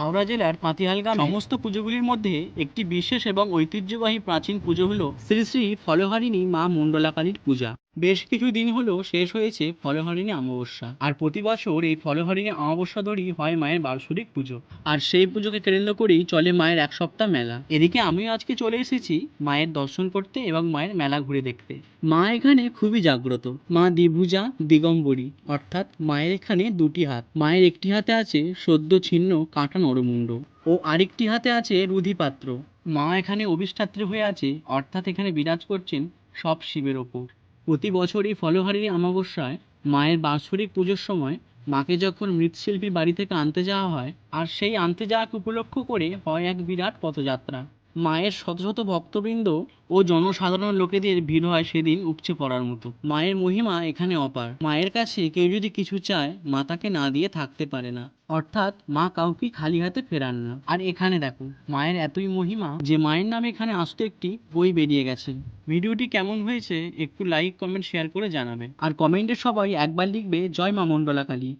হাওড়া জেলার পাতিহাল গ্রামে সমস্ত পুজোগুলির মধ্যে একটি বিশেষ এবং ঐতিহ্যবাহী প্রাচীন পুজো হলো শ্রী শ্রী ফলহারিণী মা মণ্ডলাকালীর পূজা। বেশ কিছু দিন হলো শেষ হয়েছে ফলহারিণী অমাবস্যা। আর প্রতি বছর এই ফলহারিণী অমাবস্যা ধরেই হয় মায়ের বার্ষিক পুজো। আর সেই পুজোকে কেন্দ্র করেই চলে মায়ের এক সপ্তাহ মেলা। এদিকে আমিও আজকে চলে এসেছি মায়ের দর্শন করতে এবং মায়ের মেলা ঘুরে দেখতে। মা এখানে খুবই জাগ্রত। মা দ্বিভুজা দিগম্বরী, অর্থাৎ মায়ের এখানে দুটি হাত। মায়ের একটি হাতে আছে সদ্য ছিন্ন কাঁটা নরমুণ্ড ও আরেকটি হাতে আছে রুধি পাত্র মা এখানে অভিষ্ঠাত্রী হয়ে আছে, অর্থাৎ এখানে বিরাজ করছেন সব শিবের ওপর। প্রতি বছরই ফলহারিণী অমাবস্যায় মায়ের বাৎসরিক পুজোর সময় মাকে যখন মৃৎশিল্পীর বাড়ি থেকে আনতে যাওয়া হয়, আর সেই আনতে যাওয়াকে উপলক্ষ করে হয় এক বিরাট পথযাত্রা। মায়ের শত শত ভক্তবৃন্দ ও জনসাধারণ লোকেদের ভিড় হয় সেদিন উপচে পড়ার মতো। মায়ের মহিমা এখানে অপার। মায়ের কাছে কেউ যদি কিছু চায়, মা তাকে না দিয়ে থাকতে পারে না। অর্থাৎ মা কাউকে খালি হাতে ফেরান না। আর এখানে দেখো, মায়ের এতই মহিমা যে মায়ের নামে এখানে আসতে একটি বই বেরিয়ে গেছে। ভিডিওটি কেমন হয়েছে, একটু লাইক কমেন্ট শেয়ার করে জানাবে। আর কমেন্টে সবাই একবার লিখবে, জয় মা মণ্ডলা কালী